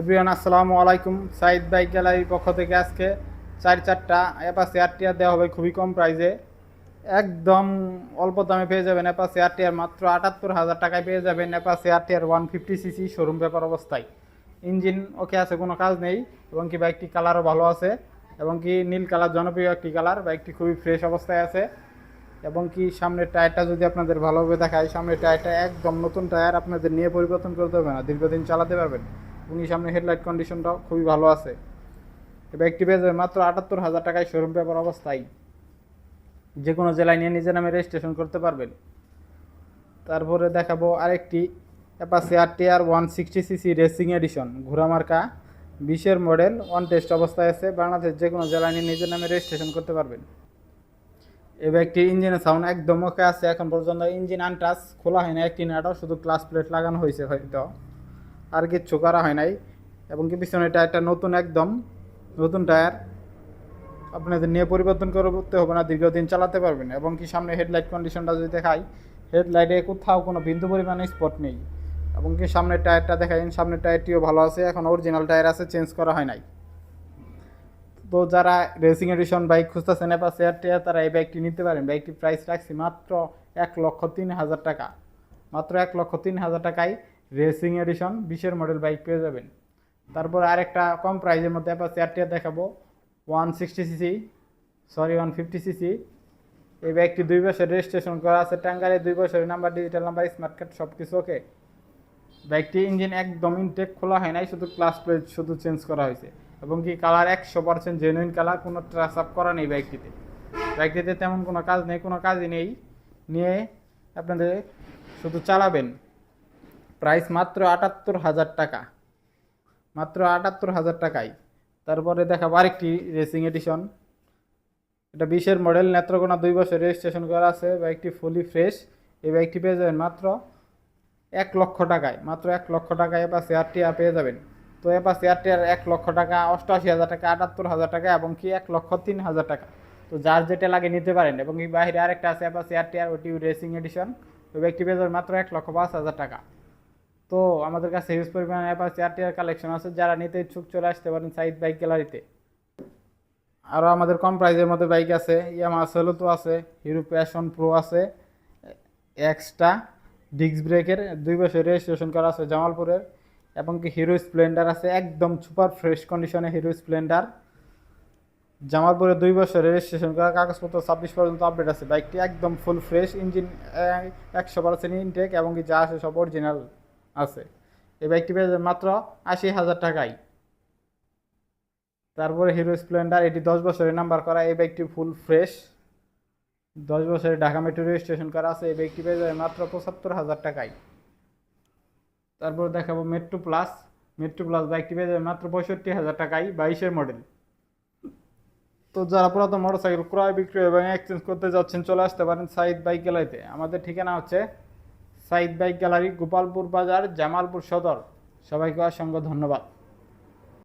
Everyone, আসসালামু আলাইকুম। Saeed bike গ্যালারির পক্ষ থেকে আজকে চার চারটা অ্যাপাসি আর টিয়ার দেওয়া হবে খুবই কম প্রাইসে। একদম অল্প দামে পেয়ে যাবেন অ্যাপাসি আর টিয়ার মাত্র আটাত্তর হাজার টাকায় পেয়ে যাবেন Apache R T R one fifty CC showroom paper অবস্থায়। ইঞ্জিন ওকে আছে, কোনো কাজ নেই, এবং কি বাইকটি কালারও ভালো আছে, এবং কি নীল কালার, জনপ্রিয় একটি কালার, বাইকটি খুবই ফ্রেশ অবস্থায় আছে, এবং কি সামনের টায়ারটা যদি আপনাদের ভালোভাবে দেখায়, সামনের টায়ারটা একদম নতুন টায়ার আপনাদের নিয়ে পরিবর্তন করতে হবে না, দীর্ঘদিন চালাতে পারবেন। এই সামনে হেডলাইট কন্ডিশনটাও খুবই ভালো আছে। এই বাইকটি পেয়ে যাবে মাত্র আটাত্তর হাজার টাকায় শোরুম পেপার অবস্থায়। যে কোনো জেলায় নিয়ে নিজের নামে রেজিস্ট্রেশন করতে পারবেন। তারপরে দেখাবো আরেকটি Apache R T R one sixty CC racing edition ঘোড়ামার্কা বিশের মডেল ওয়ান টেস্ট অবস্থায় আছে। বাংলাদেশ যে কোনো জেলায় নিয়ে নিজের নামে রেজিস্ট্রেশন করতে পারবেন। এই বাইকটির ইঞ্জিনের সাউন্ড একদম ওকে আছে। এখন পর্যন্ত ইঞ্জিন আনটাচ খোলা হয় না একটি নাটক, শুধু ক্লাস প্লেট লাগানো হয়েছে হয়তো। আর কিচ্ছু করা হয় নাই। এবং কি পিছনের টায়ারটা নতুন একদম, নতুন টায়ার আপনাদের নিয়ে পরিবর্তন করতে হবে না, দীর্ঘদিন চালাতে পারবেন। এবং কি সামনে হেডলাইট কন্ডিশনটা যদি দেখাই হেডলাইটে কোথাও কোনো বিন্দু পরিমাণে স্পট নেই। এবং কি সামনের টায়ারটা দেখাই, সামনের টায়ারটিও ভালো আছে, এখন অরিজিনাল টায়ার আছে চেঞ্জ করা হয় নাই। তো যারা রেসিং এডিশন বাইক খুঁজতেছেন শেয়ার টেয়ার তারা এই বাইকটি নিতে পারেন। বাইকটির প্রাইস রাখছি মাত্র এক লক্ষ তিন হাজার টাকা। মাত্র এক লক্ষ তিন হাজার টাকায় রেসিং এডিশন, বিশের মডেল বাইক পেয়ে যাবেন। তারপর আরেকটা কম প্রাইসের মধ্যে এবার শেয়ার দেখাবো। One sixty CC sorry one fifty CC এই বাইকটি দুই বছর রেজিস্ট্রেশন করা আছে টাঙ্গারে দুই বছরের number digital number smart card সব কিছু ওকে বাইকটি ইঞ্জিন একদম ইনটেক খোলা হয় নাই, শুধু ক্লাস প্লেট শুধু চেঞ্জ করা হয়েছে। এবং কি কালার একশো পার্সেন্ট জেনুইন কালার কোনো ট্রাস আপ করা নেই বাইকটিতে। বাইকটিতে তেমন কোনো কাজ নেই, কোনো কাজই নেই। নিয়ে আপনাদের শুধু চালাবেন। প্রাইস মাত্র আটাত্তর হাজার টাকা। মাত্র আটাত্তর হাজার টাকায় তারপরে দেখাবো আরেকটি রেসিং এডিশন এটা বিশের মডেল নেত্রকোনা দুই বছর রেজিস্ট্রেশন করা আছে। বাইকটি ফুলি ফ্রেশ এই বাইকটি পেয়ে যাবেন মাত্র এক লক্ষ টাকায়। মাত্র এক লক্ষ টাকায় এবার শেয়ার টিয়ার পেয়ে যাবেন। তো এবার টিয়ার এক লক্ষ টাকা অষ্টআশি হাজার টাকা, আটাত্তর হাজার টাকা এবং কি এক লক্ষ তিন হাজার টাকা। তো যার যেটা লাগে নিতে পারেন এবং এই বাইরে আরেকটা আছে এবার টিয়ার ওটি রেসিং এডিশন ওই ব্যক্তি পেয়ে যাবেন মাত্র এক লক্ষ পাঁচ হাজার টাকা। তো আমাদের কাছে হিউজ পরিমাণে এবার শেয়ার টিয়ার কালেকশন আছে, যারা নিতে ইচ্ছুক চলে আসতে পারেন সাইড বাইক গ্যালারিতে আরও আমাদের কম প্রাইজের মধ্যে বাইক আছে ইয়ামা সেলুতো আছে হিরো প্যাশন প্রো আছে এক্সট্রা ডিস্ক ব্রেকের দুই বছর রেজিস্ট্রেশন করা আছে জামালপুরের, এবং কি হিরো স্প্লেন্ডার আছে, একদম সুপার ফ্রেশ কন্ডিশনে হিরো স্প্লেন্ডার জামালপুরে দুই বছর রেজিস্ট্রেশন করা, কাগজপত্র ছাব্বিশ পর্যন্ত আপডেট আছে। বাইকটি একদম ফুল ফ্রেশ ইঞ্জিন একশো পার্সেন্ট ইনটেক এবং কি যা আছে সব অরিজিনাল আছে। এই বাইকটি পেয়ে মাত্র আশি হাজার টাকায়। তারপরে হিরো স্প্লেন্ডার এটি দশ বছরের নাম্বার করা। এই বাইকটি ফুল ফ্রেশ দশ বছরের ঢাকা মেট্রো রেজিস্ট্রেশন করা আছে। এই বাইকটি পেয়ে যাবে মাত্র পঁচাত্তর হাজার টাকায়। তারপর দেখাবো মেট্রো প্লাস মেট্রো প্লাস বাইকটি পেয়ে যাবে মাত্র পঁয়ষট্টি হাজার টাকায়, বাইশের মডেল তো যারা পুরাতন মোটরসাইকেল ক্রয় বিক্রয় এবং এক্সচেঞ্জ করতে যাচ্ছেন, চলে আসতে পারেন সাইদ বাইক গ্যালারিতে আমাদের ঠিকানা হচ্ছে সাইদ বাইক গ্যালারি গোপালপুর বাজার জামালপুর সদর। সবাইকে অসংখ্য ধন্যবাদ।